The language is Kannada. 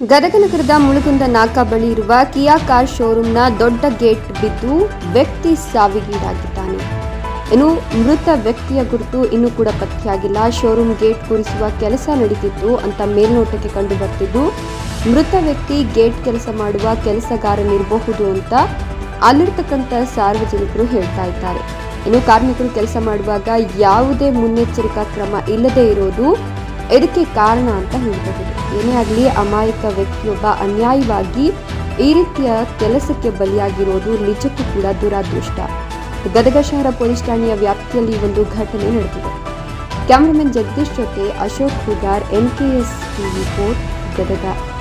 ಗದಗ ನಗರದ ಮುಳುಗುಂದ ನಾಕಾ ಬಳಿ ಇರುವ ಕಿಯಾ ಕಾರ್ ಶೋರೂಮ್ನ ದೊಡ್ಡ ಗೇಟ್ ಬಿದ್ದು ವ್ಯಕ್ತಿ ಸಾವಿಗೀಡಾಗಿದ್ದಾನೆ. ಇನ್ನು ಮೃತ ವ್ಯಕ್ತಿಯ ಗುರುತು ಇನ್ನೂ ಕೂಡ ಪತ್ತೆಯಾಗಿಲ್ಲ. ಶೋರೂಮ್ ಗೇಟ್ ಕೂರಿಸುವ ಕೆಲಸ ನಡೀತಿತ್ತು ಅಂತ ಮೇಲ್ನೋಟಕ್ಕೆ ಕಂಡು ಬರ್ತಿದ್ದು, ಮೃತ ವ್ಯಕ್ತಿ ಗೇಟ್ ಕೆಲಸ ಮಾಡುವ ಕೆಲಸಗಾರನಿರಬಹುದು ಅಂತ ಅಲ್ಲಿರ್ತಕ್ಕಂಥ ಸಾರ್ವಜನಿಕರು ಹೇಳ್ತಾ ಇದ್ದಾರೆ. ಇನ್ನು ಕಾರ್ಮಿಕರು ಕೆಲಸ ಮಾಡುವಾಗ ಯಾವುದೇ ಮುನ್ನೆಚ್ಚರಿಕಾ ಕ್ರಮ ಇಲ್ಲದೆ ಇರೋದು ಇದಕ್ಕೆ ಕಾರಣ ಅಂತ ಹೇಳಬಹುದು. ಏನೇ ಆಗಲಿ ಅಮಾಯಕ ವ್ಯಕ್ತಿಯೊಬ್ಬ ಅನ್ಯಾಯವಾಗಿ ಈ ರೀತಿಯ ಕೆಲಸಕ್ಕೆ ಬಲಿಯಾಗಿರೋದು ನಿಜಕ್ಕೂ ಕೂಡ ದುರಾದೃಷ್ಟ. ಗದಗ ಶಹರ ಪೊಲೀಸ್ ಠಾಣೆಯ ವ್ಯಾಪ್ತಿಯಲ್ಲಿ ಒಂದು ಘಟನೆ ನಡೆದಿದೆ. ಕ್ಯಾಮರಾಮನ್ ಜಗದೀಶ್ ಜೊತೆ Ashok Hugar N K S TV four Gadag.